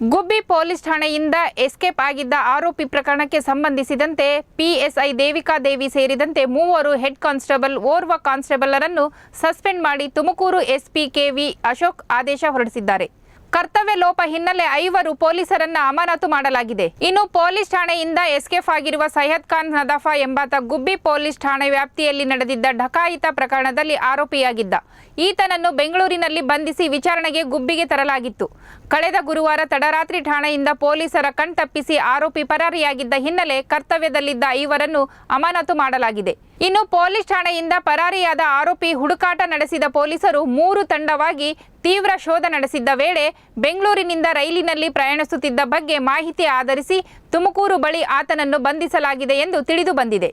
ಗುಬ್ಬಿ police ಠಾಣೆಯಿಂದ escape ಆಗಿದ್ದ ಆರೋಪಿ ಪ್ರಕರಣಕ್ಕೆ ಸಂಬಂಧಿಸಿದಂತೆ ಪಿಎಸ್ಐ ದೇವಿಕಾ ದೇವಿ ಸೇರಿದಂತೆ ಮೂವರು ಹೆಡ್ ಕಾನ್ಸ್ಟೇಬಲ್, ಓರ್ವ ಕಾನ್ಸ್ಟೇಬಲರನ್ನು ಸಸ್ಪೆಂಡ್ ಮಾಡಿ ತುಮಕೂರು ಎಸ್ಪಿ ಕೆವಿ ಅಶೋಕ್ ಆದೇಶ ಹೊರಡಿಸಿದ್ದಾರೆ. ಕರ್ತವ್ಯ ಲೋಪ ಹಿನ್ನೆಲೆ ಐವರು ಪೊಲೀಸರನ್ನ ಅಮಾನತು ಮಾಡಲಾಗಿದೆ. ಇನ್ನು ಪೊಲೀಸ್ ಠಾಣೆಯಿಂದ ಎಸ್ಕೇಫ್ ಆಗಿರುವ ಸೈಯದ್ ಖಾನ್ ನದಫಾ ಎಂಬಾತ ಗುಬ್ಬಿ ಪೊಲೀಸ್ ಠಾಣೆ ವ್ಯಾಪ್ತಿಯಲ್ಲಿ ನಡೆದಿದ್ದ ಢಕಾಯಿತ ಪ್ರಕರಣದಲ್ಲಿ ಆರೋಪಿಯಾಗಿದ್ದ. ಈತನನ್ನು ಬೆಂಗಳೂರಿನಲ್ಲಿ ಬಂಧಿಸಿ ವಿಚಾರಣೆಗೆ ಗುಬ್ಬಿಗೆ ತರಲಾಗಿತ್ತು. ಕಳೆದ ಗುರುವಾರ ತಡರಾತ್ರಿ ಠಾಣೆಯಿಂದ ಪೊಲೀಸರ ಕಣ್ತಪ್ಪಿಸಿ ಆರೋಪಿ ಪರಾರಿಯಾಗಿದ್ದ ಹಿನ್ನೆಲೆ ಕರ್ತವ್ಯದಲ್ಲಿದ್ದ ಐವರನ್ನು ಅಮಾನತು ಮಾಡಲಾಗಿದೆ. ಇನ್ನು ಪೊಲೀಸ್ ಠಾಣೆಯಿಂದ ಪರಾರಿಯಾದ ಆರೋಪಿ ಹುಡುಕಾಟ ನಡೆಸಿದ ಪೊಲೀಸರು ಮೂರು ತಂಡವಾಗಿ ತೀವ್ರ ಶೋಧ ನಡೆಸಿದ್ದ ವೇಳೆ ಬೆಂಗಳೂರಿನಿಂದ ರೈಲಿನಲ್ಲಿ ಪ್ರಯಾಣಿಸುತ್ತಿದ್ದ ಬಗ್ಗೆ ಮಾಹಿತಿ ಆಧರಿಸಿ ತುಮಕೂರು ಬಳಿ ಆತನನ್ನು ಬಂಧಿಸಲಾಗಿದೆ ಎಂದು ತಿಳಿದು ಬಂದಿದೆ.